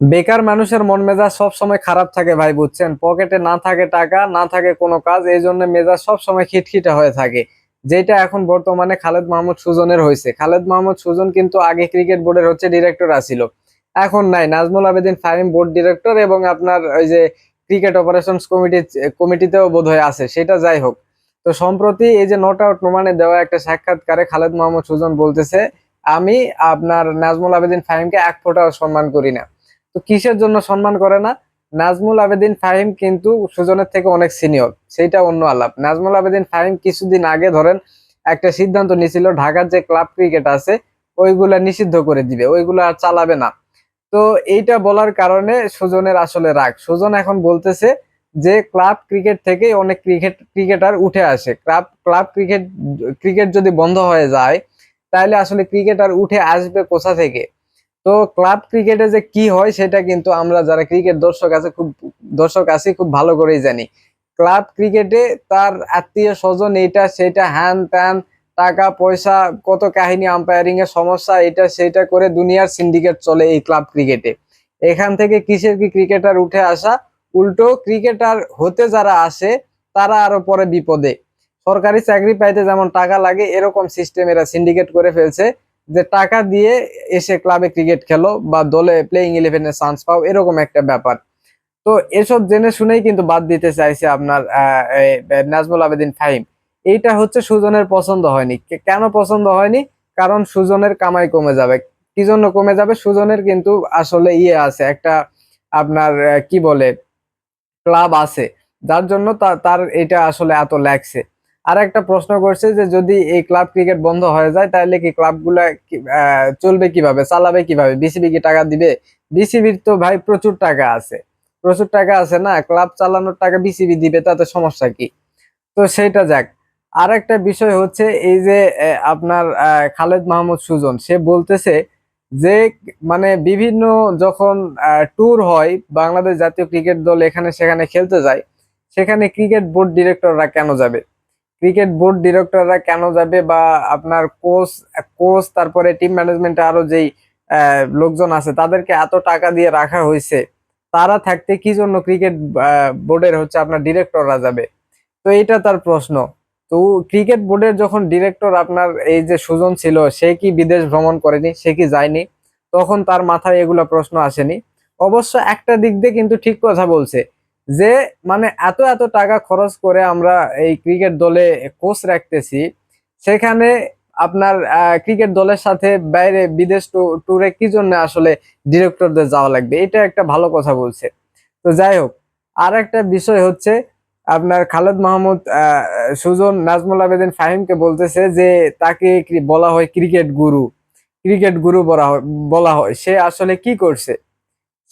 বেকার মানুষের মন মেজাজ সব সময় খারাপ থাকে ভাই, বুঝছেন? পকেটে না থাকে টাকা, না থাকে কোনো কাজ, এই জন্য মেজাজ সব সময় খিটখিটে হয়ে থাকে। যেটা এখন বর্তমানে খালেদ মাহমুদ সুজনের হয়েছে। খালেদ মাহমুদ সুজন কিন্তু আগে ক্রিকেট বোর্ডের হচ্ছে ডিরেক্টর আছিল। এখন নাই। নাজমুল আবেদিন ফাহিম বোর্ড ডিরেক্টর এবং আপনার ওই যে ক্রিকেট অপারেশনস কমিটি কমিটিতেও বোধ হয়ে আছে। সেটা যাই হোক। তো সম্প্রতি এই যে নট আউট প্রমাণে দেওয়া একটা সাক্ষাৎকারে খালেদ মাহমুদ সুজন বলতেছে, আমি আপনার নাজমুল আবেদিন ফাহিমকে এক ফোঁটাও সম্মান করি না। তো কিসের জন্য সম্মান করে না? নাজমুল আবেদিন ফাহিম কিন্তু সুজনের থেকে অনেক সিনিয়র, সেইটা অন্য আলাপ। নাজমুল আবেদিন ফাহিম কিছুদিন আগে ধরেন একটা সিদ্ধান্ত নিয়েছিল, ঢাকার যে ক্লাব ক্রিকেট আছে, ওইগুলা নিষিদ্ধ করে দিবে, ওইগুলা আর চালাবে না। তো এইটা বলার কারণে সুজনের আসলে রাগ। সুজন এখন বলতেছে যে ক্লাব ক্রিকেট থেকে অনেক ক্রিকেট, ক্রিকেটার উঠে আসে। ক্লাব ক্লাব ক্রিকেট ক্রিকেট যদি বন্ধ হয়ে যায়, তাহলে আসলে ক্রিকেটার উঠে আসবে কোথা থেকে? তো ক্লাব ক্রিকেটে যে কি হয় সেটা কিন্তু আমরা যারা ক্রিকেট দর্শক আছে খুব, দর্শক আছি, খুব ভালো করেই জানি। ক্লাব ক্রিকেটে তার আত্মীয় স্বজন এইটা সেটা হ্যান ত্যান, টাকা, পয়সা, কত কাহিনী আম্পায়ারিং এর সমস্যা, এটা সেটা করে দুনিয়ার সিন্ডিকেট চলে এই ক্লাব ক্রিকেটে এখান থেকে কিসের কি ক্রিকেটার উঠে আসা? উল্টো ক্রিকেটার হতে যারা আসে, তারা আরও পরে বিপদে। সরকারি চাকরি পাইতে যেমন টাকা লাগে, এরকম সিস্টেম এরা সিন্ডিকেট করে ফেলছে। যে টাকা দিয়ে এসে ক্লাবে ক্রিকেট খেলো বা দলে প্লেইং ইলেভেনে চান্স পাও, এরকম একটা ব্যাপার। তো এসব জেনে শুনেই কিন্তু বাদ দিতে চাইছে আপনার নাজমুল আবেদিন ফাহিম। এইটা হচ্ছে সুজনের পছন্দ হয়নি। কেন পছন্দ হয়নি? কারণ সুজনের কামাই কমে যাবে। কি জন্য কমে যাবে? সুজনের কিন্তু আসলে ইয়ে আছে, একটা আপনার কি বলে, ক্লাব আছে। যার জন্য তার এটা আসলে এত লাগছে। আর একটা প্রশ্ন করছে যে যদি এই ক্লাব ক্রিকেট বন্ধ হয়ে যায়, তাহলে কি ক্লাবগুলা চলবে কীভাবে? চালাবে কীভাবে? বিসিবি কি টাকা দিবে? বিসিবির তো ভাই প্রচুর টাকা আছে। প্রচুর টাকা আছে না? ক্লাব চালানোর টাকা বিসিবি দিবে, তাতে সমস্যা কি? তো সেটা যাক। আর একটা বিষয় হচ্ছে এই যে আপনার খালেদ মাহমুদ সুজন, সে বলতেছে যে মানে বিভিন্ন যখন ট্যুর হয়, বাংলাদেশ জাতীয় ক্রিকেট দল এখানে সেখানে খেলতে যায়, সেখানে ক্রিকেট বোর্ড ডিরেক্টররা কেন যাবে? ক্রিকেট বোর্ড ডিরেক্টররা কেন যাবে বা আপনার কোচ কোচ, তারপরে টিম ম্যানেজমেন্টে আরও যেই লোকজন আছে, তাদেরকে এত টাকা দিয়ে রাখা হয়েছে, তারা থাকতে কি জন্য ক্রিকেট বোর্ডের হচ্ছে আপনার ডিরেক্টররা যাবে? তো এটা তার প্রশ্ন। তো ক্রিকেট বোর্ডের যখন ডিরেক্টর আপনার এই যে সুজন ছিল, সে কি বিদেশ ভ্রমণ করেনি? সে কি যায়নি? তখন তার মাথায় এগুলো প্রশ্ন আসেনি। অবশ্য একটা দিক দিয়ে কিন্তু ঠিক কথা বলছে। যে মানে এত এত টাকা খরচ করে আমরা এই ক্রিকেট দলে কোচ রাখতেছি, সেখানে আপনার ক্রিকেট দলের সাথে বাইরে বিদেশ ট্যুরে কি জন্য আসলে ডিরেক্টরদের যাওয়া লাগবে? এটা একটা ভালো কথা বলছে। তো যাই হোক আর একটা বিষয় হচ্ছে, আপনার খালেদ মাহমুদ সুজন নাজমুল আবেদিন ফাহিমকে বলতেছে যে তাকে বলা হয় ক্রিকেট গুরু। ক্রিকেট গুরু বলা হয় বলা হয়। সে আসলে কি করছে?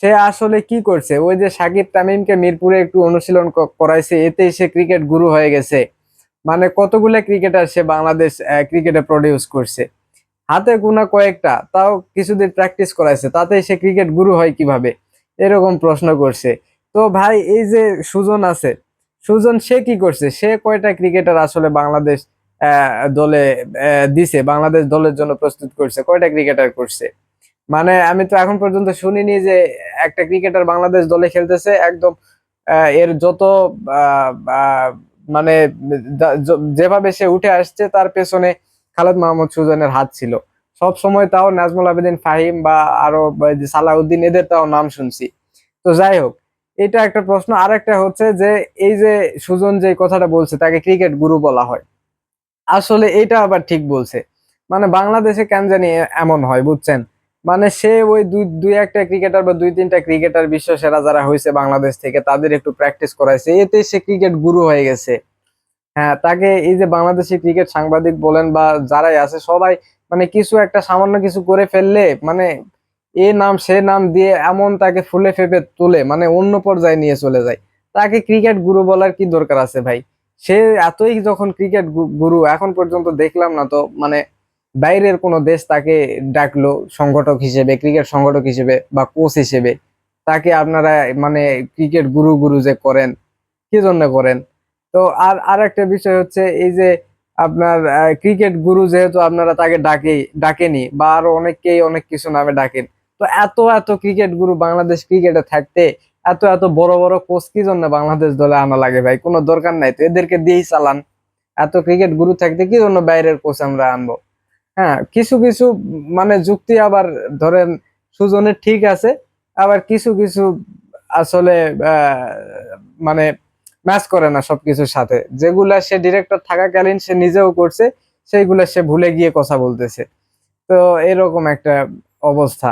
সে আসলে কি করছে? ওই যে সাকিব তামিমকে মিরপুরে একটু অনুশীলন করাইছে, এতেই সে ক্রিকেট গুরু হয়ে গেছে। মানে কতগুলো ক্রিকেটার সে বাংলাদেশ ক্রিকেটে প্রডিউস করছে। হাতে গোনা কয়েকটা, তাও কিছুদিন প্র্যাকটিস করাইছে, তাতেই সে ক্রিকেট গুরু হয় কীভাবে? এরকম প্রশ্ন করছে। তো ভাই, এই যে সুজন আছে, সুজন সে কি করছে? সে কয়টা ক্রিকেটার আসলে বাংলাদেশ দলে দিছে, বাংলাদেশ দলের জন্য প্রস্তুত করছে? কয়টা ক্রিকেটার করছে? মানে আমি তো এখন পর্যন্ত শুনিনি যে একটা ক্রিকেটার বাংলাদেশ দলে খেলতেছে, একদম এর যত মানে যেভাবে সে উঠে আসছে, তার পেছনে খালেদ মাহমুদ সুজনের হাত ছিল। সব সময় তাও নাজমুল আবেদিন ফাহিম বা আরও সালাউদ্দিন, এদের তাও নাম শুনছি। তো যাই হোক, এটা একটা প্রশ্ন। আর একটা হচ্ছে যে, এই যে সুজন যে কথাটা বলছে, তাকে ক্রিকেট গুরু বলা হয়। আসলে এটা আবার ঠিক বলছে। মানে বাংলাদেশে কেন জানি এমন হয়, বুঝছেন? মানে সে ওই দুই দুই একটা ক্রিকেটার বা দুই তিনটা ক্রিকেটার বিশ্ব সেরা যারা হয়েছে বাংলাদেশ থেকে, তাদের একটু প্র্যাকটিস করাইছে। এতে সে ক্রিকেট গুরু হয়ে গেছে। হ্যাঁ তাকে এই যে বাংলাদেশি ক্রিকেট সাংবাদিক বলেন বা যারাই আছে, সবাই মানে কিছু একটা সামান্য কিছু করে ফেললে মানে এ নাম সে নাম দিয়ে এমন তাকে ফুলে ফেপে তুলে মানে অন্য পর্যায়ে নিয়ে চলে যায়। তাকে ক্রিকেট গুরু বলার কি দরকার আছে ভাই? সে এতই যখন ক্রিকেট গুরু, এখন পর্যন্ত দেখলাম না তো মানে বাইরের কোনো দেশ তাকে ডাকলো সংগঠক হিসেবে, ক্রিকেট সংগঠক হিসেবে বা কোচ হিসেবে, তাকে আপনারা মানে ক্রিকেট গুরু গুরু যে করেন, কি জন্য করেন? তো আর আর একটা বিষয় হচ্ছে এই যে আপনার ক্রিকেট গুরু যেহেতু আপনারা তাকে ডাকে, ডাকেনি বা আরও অনেককেই অনেক কিছু নামে ডাকেন, তো এত এত ক্রিকেট গুরু বাংলাদেশ ক্রিকেটে থাকতে এত এত বড় বড় কোচ কি জন্য বাংলাদেশ দলে আনা লাগে ভাই? কোনো দরকার নাই তো এদেরকে দিয়েই চালান। এত ক্রিকেট গুরু থাকতে কি জন্য বাইরের কোচ আমরা আনব? হ্যাঁ কিছু কিছু মানে যুক্তি আবার ধরেন সুজনের ঠিক আছে, আবার কিছু কিছু আসলে মানে ম্যাচ করে না সবকিছুর সাথে। যেগুলা সে ডিরেক্টর থাকাকালীন সে নিজেও করছে, সেইগুলা সে ভুলে গিয়ে কথা বলতেছে। তো এরকম একটা অবস্থা।